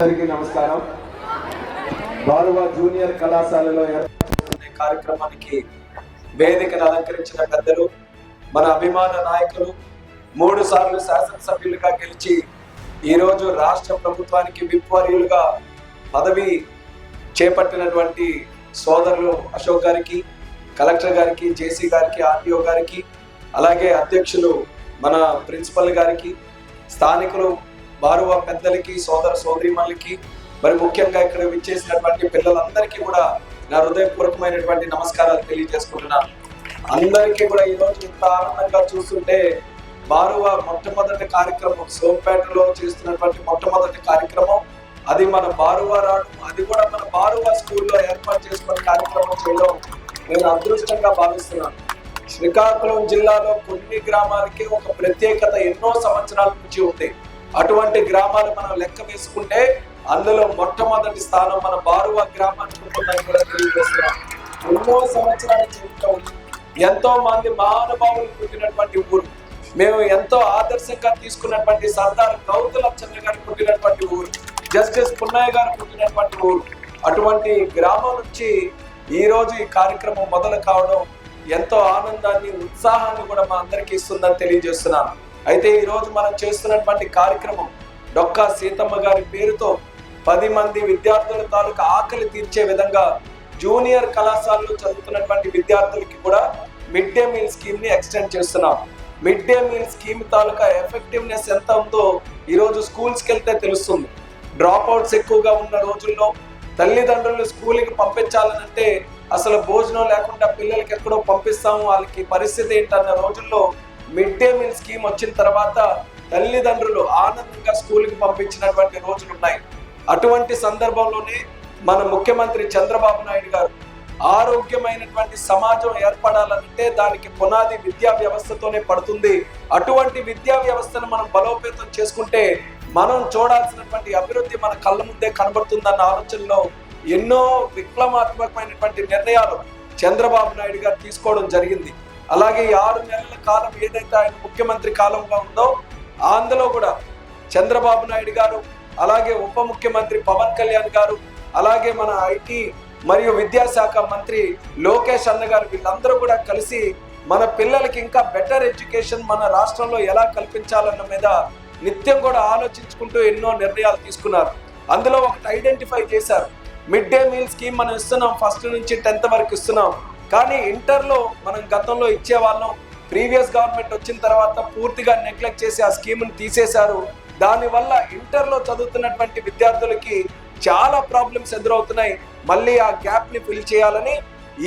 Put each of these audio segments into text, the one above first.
అందరికీ నమస్కారం. బాలువ జూనియర్ కళాశాలలో ఏర్పడుతున్న కార్యక్రమానికి వేదికను అలంకరించిన పెద్దలు మన అభిమాన నాయకులు మూడు సార్లు శాసనసభ్యులుగా గెలిచి ఈరోజు రాష్ట్ర ప్రభుత్వానికి విప్వర్యులుగా పదవి చేపట్టినటువంటి సోదరులు అశోక్ గారికి కలెక్టర్ గారికి జేసీ గారికి ఆర్టీఓ గారికి అలాగే అధ్యక్షులు మన ప్రిన్సిపల్ గారికి స్థానికులు బారువ పెద్దలకి సోదర సోదరిమణులకి మరి ముఖ్యంగా ఇక్కడ విచ్చేసినటువంటి పిల్లలందరికీ కూడా నా హృదయపూర్వకమైనటువంటి నమస్కారాలు తెలియజేసుకుంటున్నాను అందరికీ కూడా ఈ రోజు ఇంత ఆనందంగా చూస్తుంటే బారువ మొట్టమొదటి కార్యక్రమం సోంపేటలో చేస్తున్నటువంటి మొట్టమొదటి కార్యక్రమం. అది మన బారువ రావడం అది కూడా మన బారువ స్కూల్లో ఏర్పాటు చేసుకునే కార్యక్రమం చేయడం నేను అదృష్టంగా భావిస్తున్నాను. శ్రీకాకుళం జిల్లాలో కొన్ని గ్రామాలకి ఒక ప్రత్యేకత ఎన్నో సంవత్సరాల నుంచి ఉంది. అటువంటి గ్రామాలు మనం లెక్క వేసుకుంటే అందులో మొట్టమొదటి స్థానం మన బారువా గ్రామానికి ఉంటుందని కూడా తెలియజేస్తున్నాం. ఎన్నో సంవత్సరాల చరిత్ర ఉంది. ఎంతో మంది మహానుభావులు పుట్టినటువంటి ఊరు. మేము ఎంతో ఆదర్శంగా తీసుకున్నటువంటి సర్దార్ గౌతలచంద్ర గారు పుట్టినటువంటి ఊరు. జస్టిస్ పున్నయ్య గారు పుట్టినటువంటి ఊరు. అటువంటి గ్రామం నుంచి ఈరోజు ఈ కార్యక్రమం మొదలు కావడం ఎంతో ఆనందాన్ని ఉత్సాహాన్ని కూడా మా అందరికీ ఇస్తుందని తెలియజేస్తున్నాను. అయితే ఈరోజు మనం చేస్తున్నటువంటి కార్యక్రమం డొక్కా సీతమ్మ గారి పేరుతో పది మంది విద్యార్థుల తాలూకా ఆకలి తీర్చే విధంగా జూనియర్ కళాశాలలో చదువుతున్నటువంటి విద్యార్థులకి కూడా మిడ్ డే మీల్ స్కీమ్ని ఎక్స్టెండ్ చేస్తున్నాం. మిడ్ డే మీల్ స్కీమ్ తాలూకా ఎఫెక్టివ్నెస్ ఎంత ఉందో ఈరోజు స్కూల్స్కి వెళ్తే తెలుస్తుంది. డ్రాప్ అవుట్స్ ఎక్కువగా ఉన్న రోజుల్లో తల్లిదండ్రులు స్కూల్కి పంపించాలనంటే అసలు భోజనం లేకుండా పిల్లలకి ఎక్కడో పంపిస్తాము వాళ్ళకి పరిస్థితి ఏంటన్న రోజుల్లో మిడ్ డే మీల్ స్కీమ్ వచ్చిన తర్వాత తల్లిదండ్రులు ఆనందంగా స్కూల్కి పంపించినటువంటి రోజులు ఉన్నాయి. అటువంటి సందర్భంలోనే మన ముఖ్యమంత్రి చంద్రబాబు నాయుడు గారు ఆరోగ్యమైనటువంటి సమాజం ఏర్పడాలంటే దానికి పునాది విద్యా వ్యవస్థతోనే పడుతుంది. అటువంటి విద్యా వ్యవస్థను మనం బలోపేతం చేసుకుంటే మనం చూడాల్సినటువంటి అభివృద్ధి మన కళ్ళ ముందే కనబడుతుందన్న ఆలోచనలో ఎన్నో విప్లవాత్మకమైనటువంటి నిర్ణయాలు చంద్రబాబు నాయుడు గారు తీసుకోవడం జరిగింది. అలాగే ఈ ఆరు నెలల కాలం ఏదైతే ఆయన ముఖ్యమంత్రి కాలంగా ఉందో అందులో కూడా చంద్రబాబు నాయుడు గారు అలాగే ఉప ముఖ్యమంత్రి పవన్ కళ్యాణ్ గారు అలాగే మన ఐటీ మరియు విద్యాశాఖ మంత్రి లోకేష్ అన్న గారు వీళ్ళందరూ కూడా కలిసి మన పిల్లలకి ఇంకా బెటర్ ఎడ్యుకేషన్ మన రాష్ట్రంలో ఎలా కల్పించాలన్న మీద నిత్యం కూడా ఆలోచించుకుంటూ ఎన్నో నిర్ణయాలు తీసుకున్నారు. అందులో ఒకటి ఐడెంటిఫై చేశారు. మిడ్ డే మీల్ స్కీమ్ మనం ఇస్తున్నాం ఫస్ట్ నుంచి టెన్త్ వరకు ఇస్తున్నాం. కానీ ఇంటర్లో మనం గతంలో ఇచ్చేవాళ్ళం ప్రీవియస్ గవర్నమెంట్ వచ్చిన తర్వాత పూర్తిగా నెగ్లెక్ట్ చేసి ఆ స్కీమ్ని తీసేశారు. దానివల్ల ఇంటర్లో చదువుతున్నటువంటి విద్యార్థులకి చాలా ప్రాబ్లమ్స్ ఎదురవుతున్నాయి. మళ్ళీ ఆ గ్యాప్ని ఫిల్ చేయాలని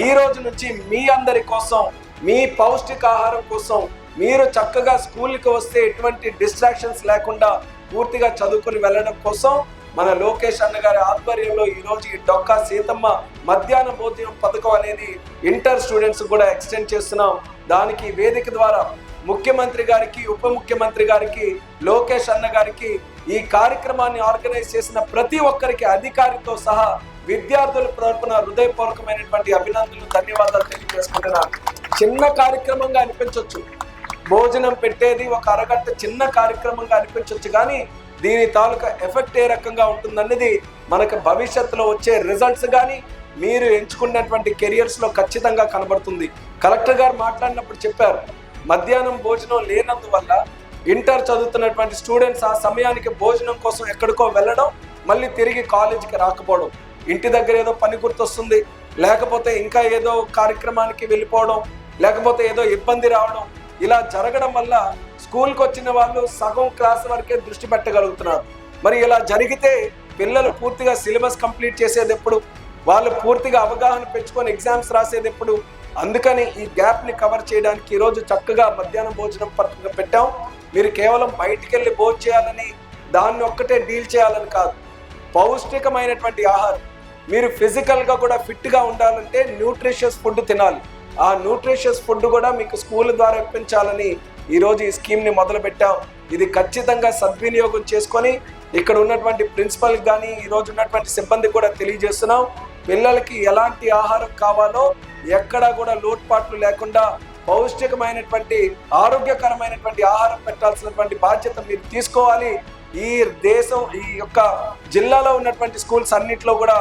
ఈ రోజు నుంచి మీ అందరి కోసం మీ పౌష్టికాహారం కోసం మీరు చక్కగా స్కూల్కి వస్తే ఎటువంటి డిస్ట్రాక్షన్స్ లేకుండా పూర్తిగా చదువుకుని వెళ్ళడం కోసం మన లోకేష్ అన్న గారి ఆధ్వర్యంలో ఈరోజు ఈ డొక్కా సీతమ్మ మధ్యాహ్న భోజనం పథకం అనేది ఇంటర్ స్టూడెంట్స్ కూడా ఎక్స్టెండ్ చేస్తున్నాం. దానికి వేదిక ద్వారా ముఖ్యమంత్రి గారికి ఉప ముఖ్యమంత్రి గారికి లోకేష్ అన్న గారికి ఈ కార్యక్రమాన్ని ఆర్గనైజ్ చేసిన ప్రతి ఒక్కరికి అధికారితో సహా విద్యార్థుల తరపున హృదయపూర్వకమైనటువంటి అభినందనలు ధన్యవాదాలు తెలియజేసుకుంటున్నాను. చిన్న కార్యక్రమంగా అనిపించవచ్చు భోజనం పెట్టేది ఒక అరగంట చిన్న కార్యక్రమంగా అనిపించవచ్చు కానీ దీని తాలూకా ఎఫెక్ట్ ఏ రకంగా ఉంటుందన్నది మనకు భవిష్యత్తులో వచ్చే రిజల్ట్స్ కానీ మీరు ఎంచుకున్నటువంటి కెరియర్స్లో ఖచ్చితంగా కనబడుతుంది. కలెక్టర్ గారు మాట్లాడినప్పుడు చెప్పారు మధ్యాహ్నం భోజనం లేనందువల్ల ఇంటర్ చదువుతున్నటువంటి స్టూడెంట్స్ ఆ సమయానికి భోజనం కోసం ఎక్కడికో వెళ్ళడం మళ్ళీ తిరిగి కాలేజీకి రాకపోవడం ఇంటి దగ్గర ఏదో పని గుర్తొస్తుంది లేకపోతే ఇంకా ఏదో కార్యక్రమానికి వెళ్ళిపోవడం లేకపోతే ఏదో ఇబ్బంది రావడం ఇలా జరగడం వల్ల స్కూల్కి వచ్చిన వాళ్ళు సగం క్లాస్ వరకే దృష్టి పెట్టగలుగుతున్నారు. మరి ఇలా జరిగితే పిల్లలు పూర్తిగా సిలబస్ కంప్లీట్ చేసేది ఎప్పుడు వాళ్ళు పూర్తిగా అవగాహన పెంచుకొని ఎగ్జామ్స్ రాసేది ఎప్పుడు అందుకని ఈ గ్యాప్ని కవర్ చేయడానికి ఈరోజు చక్కగా మధ్యాహ్నం భోజనం పరంగా పెట్టాం. మీరు కేవలం బయటికి వెళ్ళి భోజనం చేయాలని దాన్ని ఒక్కటే డీల్ చేయాలని కాదు. పౌష్టికమైనటువంటి ఆహారం. మీరు ఫిజికల్గా కూడా ఫిట్గా ఉండాలంటే న్యూట్రిషియస్ ఫుడ్ తినాలి. ఆ న్యూట్రిషియస్ ఫుడ్ కూడా మీకు స్కూల్ ద్వారా ఇప్పించాలని ఈరోజు ఈ స్కీమ్ని మొదలు పెట్టాం. ఇది ఖచ్చితంగా సద్వినియోగం చేసుకొని ఇక్కడ ఉన్నటువంటి ప్రిన్సిపల్ కానీ ఈరోజు ఉన్నటువంటి సిబ్బంది కూడా తెలియజేస్తున్నాం. పిల్లలకి ఎలాంటి ఆహారం కావాలో ఎక్కడా కూడా లోటుపాట్లు లేకుండా పౌష్టికమైనటువంటి ఆరోగ్యకరమైనటువంటి ఆహారం పెట్టాల్సినటువంటి బాధ్యత మీరు తీసుకోవాలి. ఈ దేశం ఈ యొక్క జిల్లాలో ఉన్నటువంటి స్కూల్స్ అన్నింటిలో కూడా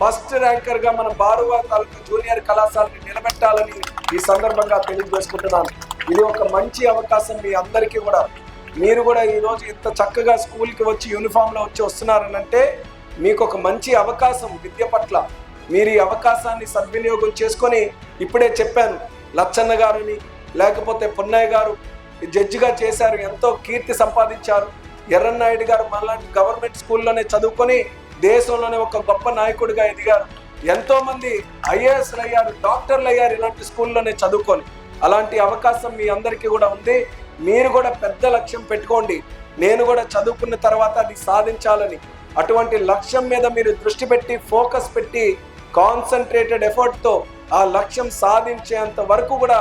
ఫస్ట్ ర్యాంకర్గా మన బారువా తాలూకా జూనియర్ కళాశాలని నిలబెట్టాలని ఈ సందర్భంగా తెలియజేసుకుంటున్నాను. ఇది ఒక మంచి అవకాశం మీ అందరికీ కూడా. మీరు కూడా ఈరోజు ఇంత చక్కగా స్కూల్కి వచ్చి యూనిఫామ్లో వచ్చి వచ్చి వస్తున్నారనంటే మీకు ఒక మంచి అవకాశం విద్య పట్ల. మీరు ఈ అవకాశాన్ని సద్వినియోగం చేసుకొని ఇప్పుడే చెప్పాను లచ్చన్న గారిని లేకపోతే పున్నయ్య గారు జడ్జిగా చేశారు ఎంతో కీర్తి సంపాదించారు. ఎర్రన్నాయుడు గారు మళ్ళా గవర్నమెంట్ స్కూల్లోనే చదువుకొని దేశంలోనే ఒక గొప్ప నాయకుడిగా ఎదిగారు. ఎంతోమంది ఐఏఎస్లు అయ్యారు డాక్టర్లు అయ్యారు ఇలాంటి స్కూల్లోనే చదువుకొని. అలాంటి అవకాశం మీ అందరికీ కూడా ఉంది. మీరు కూడా పెద్ద లక్ష్యం పెట్టుకోండి. నేను కూడా చదువుకున్న తర్వాత అది సాధించాలని. అటువంటి లక్ష్యం మీద మీరు దృష్టి పెట్టి ఫోకస్ పెట్టి కాన్సన్ట్రేటెడ్ ఎఫర్ట్తో ఆ లక్ష్యం సాధించేంత వరకు కూడా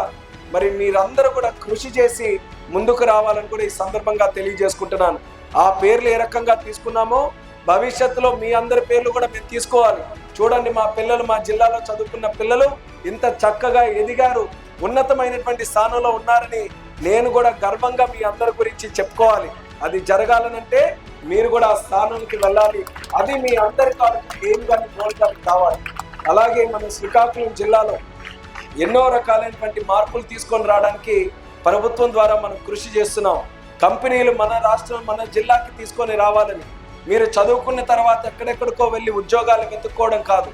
మరి మీరందరూ కూడా కృషి చేసి ముందుకు రావాలని కూడా ఈ సందర్భంగా తెలియజేసుకుంటున్నాను. ఆ పేర్లు ఏ రకంగా తీసుకున్నామో భవిష్యత్తులో మీ అందరి పేర్లు కూడా మేము తీసుకోవాలి. చూడండి మా పిల్లలు మా జిల్లాలో చదువుకున్న పిల్లలు ఇంత చక్కగా ఎదిగారు. ఉన్నతమైనటువంటి స్థానంలో ఉన్నారని నేను కూడా గర్వంగా మీ అందరి గురించి చెప్పుకోవాలి. అది జరగాలనంటే మీరు కూడా ఆ స్థానానికి వెళ్ళాలి. అది మీ అందరి కాలకు ఏం కానీ గోల్ కానీ కావాలి. అలాగే మన శ్రీకాకుళం జిల్లాలో ఎన్నో రకాలైనటువంటి మార్పులు తీసుకొని రావడానికి ప్రభుత్వం ద్వారా మనం కృషి చేస్తున్నాం. కంపెనీలు మన రాష్ట్రం మన జిల్లాకి తీసుకొని రావాలని. మీరు చదువుకున్న తర్వాత ఎక్కడెక్కడికో వెళ్ళి ఉద్యోగాలు వెతుక్కోవడం కాదు.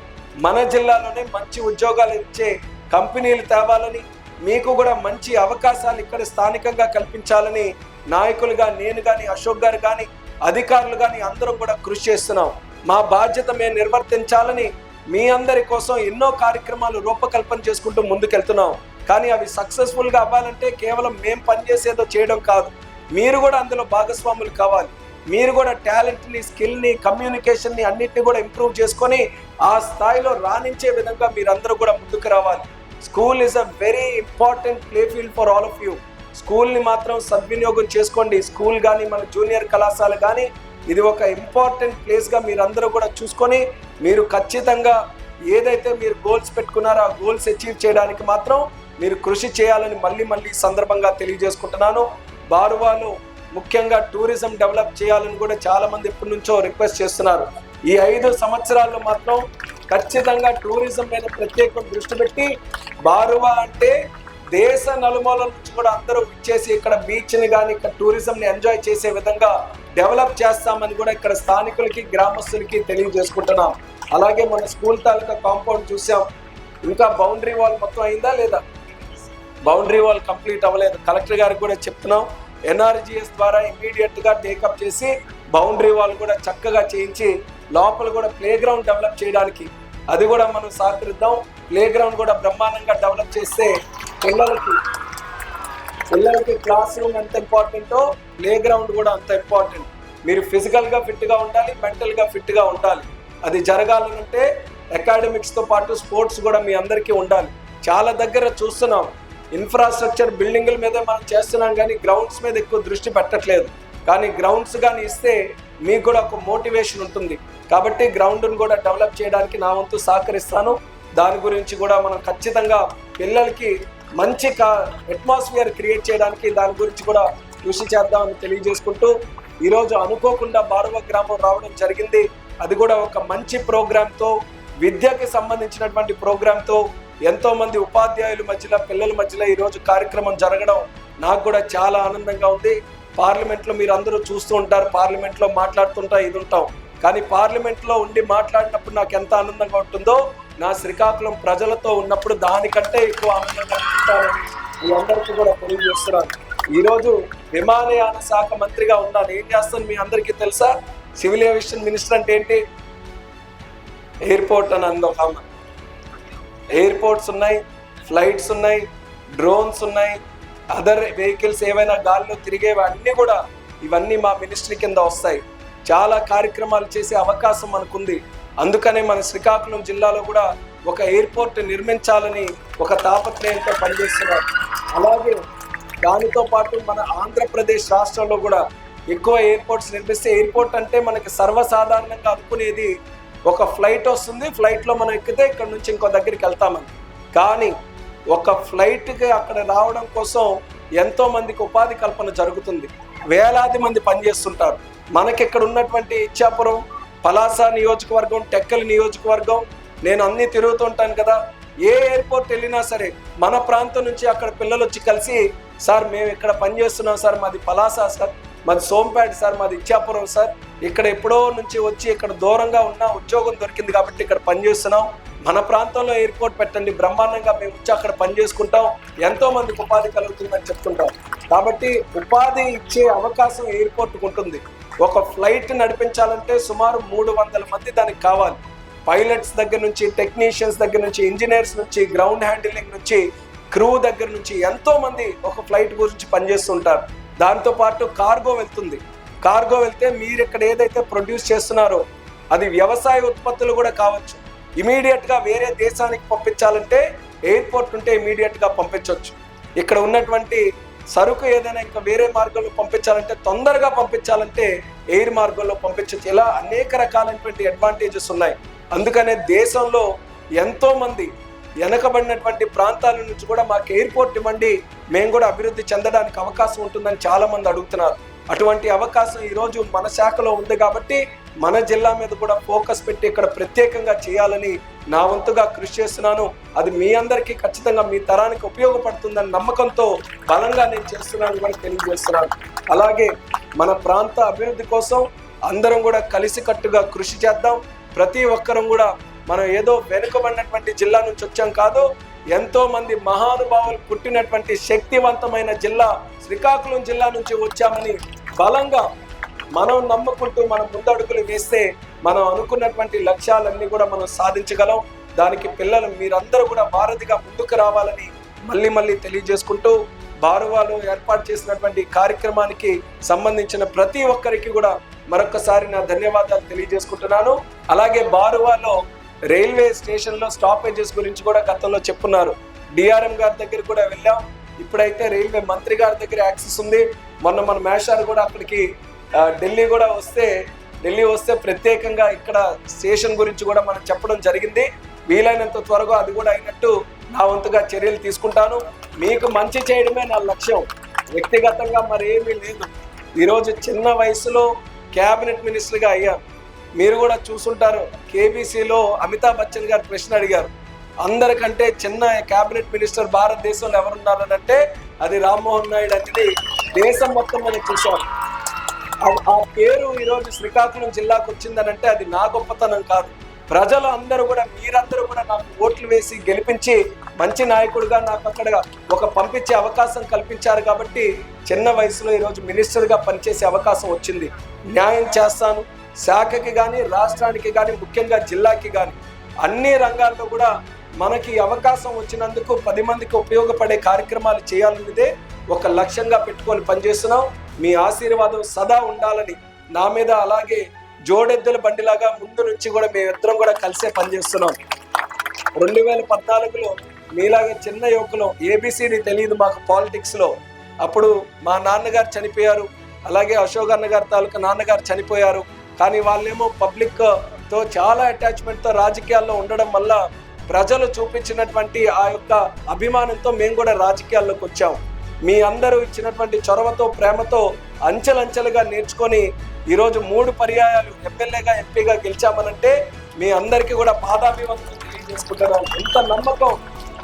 మన జిల్లాలోనే మంచి ఉద్యోగాలు ఇచ్చే కంపెనీలు తేవాలని మీకు కూడా మంచి అవకాశాలు ఇక్కడ స్థానికంగా కల్పించాలని నాయకులుగా నేను కానీ అశోక్ గారు కానీ అధికారులు కానీ అందరూ కూడా కృషి చేస్తున్నాం. మా బాధ్యత మేము నిర్వర్తించాలని మీ అందరి కోసం ఎన్నో కార్యక్రమాలు రూపకల్పన చేసుకుంటూ ముందుకెళ్తున్నాం. కానీ అవి సక్సెస్ఫుల్గా అవ్వాలంటే కేవలం మేం పనిచేసేదో చేయడం కాదు. మీరు కూడా అందులో భాగస్వాములు కావాలి. మీరు కూడా టాలెంట్ని స్కిల్ని కమ్యూనికేషన్ని అన్నింటినీ కూడా ఇంప్రూవ్ చేసుకొని ఆ స్థాయిలో రాణించే విధంగా మీరందరూ కూడా ముందుకు రావాలి. School is a very important play field for all of you స్కూల్ని మాత్రం సద్వినియోగం చేసుకోండి. స్కూల్ కానీ మన జూనియర్ కళాశాల కానీ ఇది ఒక ఇంపార్టెంట్ ప్లేస్గా మీరందరూ కూడా చూసుకొని మీరు ఖచ్చితంగా ఏదైతే మీరు గోల్స్ పెట్టుకున్నారో ఆ గోల్స్ అచీవ్ చేయడానికి మాత్రం మీరు కృషి చేయాలని మళ్ళీ మళ్ళీ సందర్భంగా తెలియజేసుకుంటున్నాను. బారువాలో ముఖ్యంగా టూరిజం డెవలప్ చేయాలని కూడా చాలా మంది ఎప్పటి నుంచో రిక్వెస్ట్ చేస్తున్నారు. ఈ ఐదు సంవత్సరాల్లో మాత్రం ఖచ్చితంగా టూరిజం మీద ప్రత్యేక దృష్టి పెట్టి బారువా అంటే దేశ నలుమూల నుంచి కూడా అందరూ ఇచ్చేసి ఇక్కడ బీచ్ని కానీ ఇక్కడ టూరిజంని ఎంజాయ్ చేసే విధంగా డెవలప్ చేస్తామని కూడా ఇక్కడ స్థానికులకి గ్రామస్తులకి తెలియజేసుకుంటున్నాం. అలాగే మన స్కూల్ తాలూకా కాంపౌండ్ చూసాం. ఇంకా బౌండరీ వాల్ మొత్తం అయిందా లేదా? బౌండరీ వాల్ కంప్లీట్ అవ్వలేదు. కలెక్టర్ గారికి కూడా చెప్తున్నాం. ఎన్ఆర్జిఎస్ ద్వారా ఇమీడియట్గా టేకప్ చేసి బౌండరీ వాల్ కూడా చక్కగా చేయించి లోపల కూడా ప్లే గ్రౌండ్ డెవలప్ చేయడానికి అది కూడా మనం సహకరిద్దాం. ప్లే గ్రౌండ్ కూడా బ్రహ్మాండంగా డెవలప్ చేస్తే పిల్లలకి పిల్లలకి క్లాస్ రూమ్ ఎంత ఇంపార్టెంటో ప్లే గ్రౌండ్ కూడా అంత ఇంపార్టెంట్ మీరు ఫిజికల్గా ఫిట్గా ఉండాలి మెంటల్గా ఫిట్గా ఉండాలి. అది జరగాలనంటే అకాడమిక్స్తో పాటు స్పోర్ట్స్ కూడా మీ అందరికీ ఉండాలి. చాలా దగ్గర చూస్తున్నాం. ఇన్ఫ్రాస్ట్రక్చర్ బిల్డింగుల మీద మనం చేస్తున్నాం కానీ గ్రౌండ్స్ మీద ఎక్కువ దృష్టి పెట్టట్లేదు. కానీ గ్రౌండ్స్ కానీ ఇస్తే మీకు కూడా ఒక మోటివేషన్ ఉంటుంది. కాబట్టి గ్రౌండ్ను కూడా డెవలప్ చేయడానికి నా వంతు సహకరిస్తాను. దాని గురించి కూడా మనం ఖచ్చితంగా పిల్లలకి మంచి కా అట్మాస్ఫియర్ క్రియేట్ చేయడానికి దాని గురించి కూడా కృషి చేద్దామని తెలియజేసుకుంటూ ఈరోజు అనుకోకుండా బారవ గ్రామం రావడం జరిగింది. అది కూడా ఒక మంచి ప్రోగ్రాంతో విద్యకి సంబంధించినటువంటి ప్రోగ్రాంతో ఎంతోమంది ఉపాధ్యాయుల మధ్యలో పిల్లల మధ్యలో ఈరోజు కార్యక్రమం జరగడం నాకు కూడా చాలా ఆనందంగా ఉంది. పార్లమెంట్లో మీరు అందరూ చూస్తూ ఉంటారు పార్లమెంట్లో మాట్లాడుతుంటా ఇది ఉంటాం. కానీ పార్లమెంట్లో ఉండి మాట్లాడినప్పుడు నాకు ఎంత ఆనందంగా ఉంటుందో నా శ్రీకాకుళం ప్రజలతో ఉన్నప్పుడు దానికంటే ఎక్కువ ఆనందంగా ఉంటానని మీ అందరికీ కూడా తెలియజేస్తున్నాను. ఈరోజు విమానయాన శాఖ మంత్రిగా ఉన్నాను. ఏం చేస్తాను మీ అందరికీ తెలుసా? సివిల్ ఏవియేషన్ మినిస్టర్ అంటే ఏంటి? ఎయిర్పోర్ట్ అని అంది ఒక ఆమె ఎయిర్పోర్ట్స్ ఉన్నాయి ఫ్లైట్స్ ఉన్నాయి డ్రోన్స్ ఉన్నాయి అదర్ వెహికల్స్ ఏవైనా గాల్లో తిరిగేవి అన్నీ కూడా ఇవన్నీ మా మినిస్ట్రీ కింద వస్తాయి. చాలా కార్యక్రమాలు చేసే అవకాశం మనకుంది. అందుకనే మన శ్రీకాకుళం జిల్లాలో కూడా ఒక ఎయిర్పోర్ట్ నిర్మించాలని ఒక తాపత్రయంతో పనిచేస్తున్నారు. అలాగే దానితో పాటు మన ఆంధ్రప్రదేశ్ రాష్ట్రంలో కూడా ఎక్కువ ఎయిర్పోర్ట్స్ నిర్మిస్తే ఎయిర్పోర్ట్ అంటే మనకి సర్వసాధారణంగా అనుకునేది ఒక ఫ్లైట్ వస్తుంది. ఫ్లైట్లో మనం ఎక్కితే ఇక్కడ నుంచి ఇంకో దగ్గరికి వెళ్తామని. కానీ ఒక ఫ్లైట్కి అక్కడ రావడం కోసం ఎంతోమందికి ఉపాధి కల్పన జరుగుతుంది. వేలాది మంది పనిచేస్తుంటారు. మనకి ఇక్కడ ఉన్నటువంటి ఇచ్చాపురం పలాస నియోజకవర్గం టెక్కలి నియోజకవర్గం నేను అన్ని తిరుగుతుంటాను కదా. ఏ ఎయిర్పోర్ట్ వెళ్ళినా సరే మన ప్రాంతం నుంచి అక్కడ పిల్లలు వచ్చి కలిసి సార్ మేము ఇక్కడ పనిచేస్తున్నాం సార్ మాది పలాస సార్ మాది సోంపేట సార్ మాది ఇచ్చాపురం సార్. ఇక్కడ ఎప్పుడో నుంచి వచ్చి ఇక్కడ దూరంగా ఉన్న ఉద్యోగం దొరికింది కాబట్టి ఇక్కడ పనిచేస్తున్నాం. మన ప్రాంతంలో ఎయిర్పోర్ట్ పెట్టండి బ్రహ్మాండంగా మేము వచ్చి అక్కడ పని చేసుకుంటాం ఎంతో మందికి ఉపాధి కలుగుతుందని చెప్తుంటాం. కాబట్టి ఉపాధి ఇచ్చే అవకాశం ఎయిర్పోర్ట్కి ఉంటుంది. ఒక ఫ్లైట్ నడిపించాలంటే సుమారు మూడు వందల మంది దానికి కావాలి. పైలట్స్ దగ్గర నుంచి టెక్నీషియన్స్ దగ్గర నుంచి ఇంజనీర్స్ నుంచి గ్రౌండ్ హ్యాండిలింగ్ నుంచి క్రూ దగ్గర నుంచి ఎంతో మంది ఒక ఫ్లైట్ గురించి పనిచేస్తుంటారు. దాంతో పాటు కార్గో వెళ్తుంది. కార్గో వెళ్తే మీరు ఇక్కడ ఏదైతే ప్రొడ్యూస్ చేస్తున్నారో అది వ్యవసాయ ఉత్పత్తులు కూడా కావచ్చు. ఇమీడియట్గా వేరే దేశానికి పంపించాలంటే ఎయిర్పోర్ట్ ఉంటే ఇమీడియట్గా పంపించవచ్చు ఇక్కడ ఉన్నటువంటి సరుకు ఏదైనా ఇంకా వేరే మార్గంలో పంపించాలంటే తొందరగా పంపించాలంటే ఎయిర్ మార్గంలో పంపించచ్చు ఇలా అనేక రకాలైనటువంటి అడ్వాంటేజెస్ ఉన్నాయి. అందుకనే దేశంలో ఎంతోమంది వెనకబడినటువంటి ప్రాంతాల నుంచి కూడా మాకు ఎయిర్పోర్ట్ ఇవ్వండి మేము కూడా అభివృద్ధి చెందడానికి అవకాశం ఉంటుందని చాలామంది అడుగుతున్నారు. అటువంటి అవకాశం ఈరోజు మన శాఖలో ఉంది కాబట్టి మన జిల్లా మీద కూడా ఫోకస్ పెట్టి ఇక్కడ ప్రత్యేకంగా చేయాలని నా వంతుగా కృషి చేస్తున్నాను. అది మీ అందరికీ ఖచ్చితంగా మీ తరానికి ఉపయోగపడుతుందని నమ్మకంతో బలంగా నేను చేస్తున్నాను కూడా తెలియజేస్తున్నాను. అలాగే మన ప్రాంత అభివృద్ధి కోసం అందరం కూడా కలిసికట్టుగా కృషి చేద్దాం. ప్రతి ఒక్కరం కూడా మనం ఏదో వెనుకబడినటువంటి జిల్లా నుంచి వచ్చాం కాదు ఎంతో మంది మహానుభావులు పుట్టినటువంటి శక్తివంతమైన జిల్లా శ్రీకాకుళం జిల్లా నుంచి వచ్చామని బలంగా మనం నమ్ముకుంటూ మనం ముందడుగులు వేస్తే మనం అనుకున్నటువంటి లక్ష్యాలన్నీ కూడా మనం సాధించగలం. దానికి పిల్లలు మీరందరూ కూడా వారధిగా ముందుకు రావాలని మళ్ళీ మళ్ళీ తెలియజేసుకుంటూ బారువాలో ఏర్పాటు చేసినటువంటి కార్యక్రమానికి సంబంధించిన ప్రతి ఒక్కరికి కూడా మరొకసారి నా ధన్యవాదాలు తెలియజేసుకుంటున్నాను. అలాగే బారువాలో రైల్వే స్టేషన్లో స్టాపేజెస్ గురించి కూడా గతంలో చెప్పున్నారు. డిఆర్ఎం గారి దగ్గర కూడా వెళ్ళాం. ఇప్పుడైతే రైల్వే మంత్రి గారి దగ్గర యాక్సెస్ ఉంది. మొన్న మన మేషారు కూడా అక్కడికి ఢిల్లీ కూడా వస్తే ఢిల్లీ వస్తే ప్రత్యేకంగా ఇక్కడ స్టేషన్ గురించి కూడా మనం చెప్పడం జరిగింది. వీలైనంత త్వరగా అది కూడా అయినట్టు నా వంతుగా చర్యలు తీసుకుంటాను. మీకు మంచి చేయడమే నా లక్ష్యం. వ్యక్తిగతంగా మరేమీ లేదు. ఈరోజు చిన్న వయసులో క్యాబినెట్ మినిస్టర్గా అయ్యా మీరు కూడా చూసుంటారు కేబీసీలో అమితాబ్ బచ్చన్ గారు ప్రశ్న అడిగారు. అందరికంటే చిన్న క్యాబినెట్ మినిస్టర్ భారతదేశంలో ఎవరున్నారనంటే అది రామ్మోహన్ నాయుడు అనేది దేశం మొత్తం మనం చూసాం. ఆ- పేరు ఈరోజు శ్రీకాకుళం జిల్లాకు వచ్చిందనంటే అది నా గొప్పతనం కాదు. ప్రజలు అందరూ కూడా మీరందరూ కూడా నాకు ఓట్లు వేసి గెలిపించి మంచి నాయకుడిగా నాకు అక్కడ ఒక పంపించే అవకాశం కల్పించారు కాబట్టి చిన్న వయసులో ఈరోజు మినిస్టర్గా పనిచేసే అవకాశం వచ్చింది. న్యాయం చేస్తాను. శాఖకి కానీ రాష్ట్రానికి కానీ ముఖ్యంగా జిల్లాకి కానీ అన్ని రంగాల్లో కూడా మనకి అవకాశం వచ్చినందుకు పది మందికి ఉపయోగపడే కార్యక్రమాలు చేయాలన్నదే ఒక లక్ష్యంగా పెట్టుకొని పనిచేస్తున్నాం. మీ ఆశీర్వాదం సదా ఉండాలని నా మీద అలాగే జోడెద్దుల బండిలాగా ముందు నుంచి కూడా మేమిద్దరం కూడా కలిసే పనిచేస్తున్నాం రెండు వేల పద్నాలుగులో మీలాగే చిన్న యువకులు ఏబిసిడి తెలియదు మాకు పాలిటిక్స్లో అప్పుడు మా నాన్నగారు చనిపోయారు. అలాగే అశోక్ అన్న గారి తాలూకా నాన్నగారు చనిపోయారు. కానీ వాళ్ళేమో పబ్లిక్తో చాలా అటాచ్మెంట్తో రాజకీయాల్లో ఉండడం వల్ల ప్రజలు చూపించినటువంటి ఆ యొక్క అభిమానంతో మేము కూడా రాజకీయాల్లోకి వచ్చాం. మీ అందరూ ఇచ్చినటువంటి చొరవతో ప్రేమతో అంచెలంచెలుగా నేర్చుకొని ఈరోజు మూడు పర్యాయాలు ఎమ్మెల్యేగా ఎంపీగా గెలిచామనంటే మీ అందరికీ కూడా బాధాభివంతులు తెలియజేసుకుంటున్నాను ఎంత నమ్మకం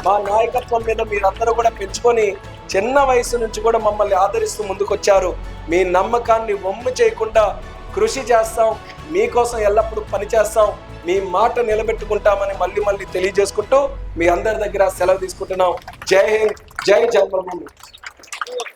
మా నాయకత్వం మీద మీరందరూ కూడా పెంచుకొని చిన్న వయసు నుంచి కూడా మమ్మల్ని ఆదరిస్తూ ముందుకొచ్చారు మీ నమ్మకాన్ని వమ్ము చేయకుండా కృషి చేస్తాం మీకోసం ఎల్లప్పుడూ పనిచేస్తాం మీ మాట నిలబెట్టుకుంటామని మళ్ళీ మళ్ళీ తెలియజేసుకుంటూ మీ అందరి దగ్గర సెలవు తీసుకుంటున్నాం జై హింద్ జై జన్మభూమి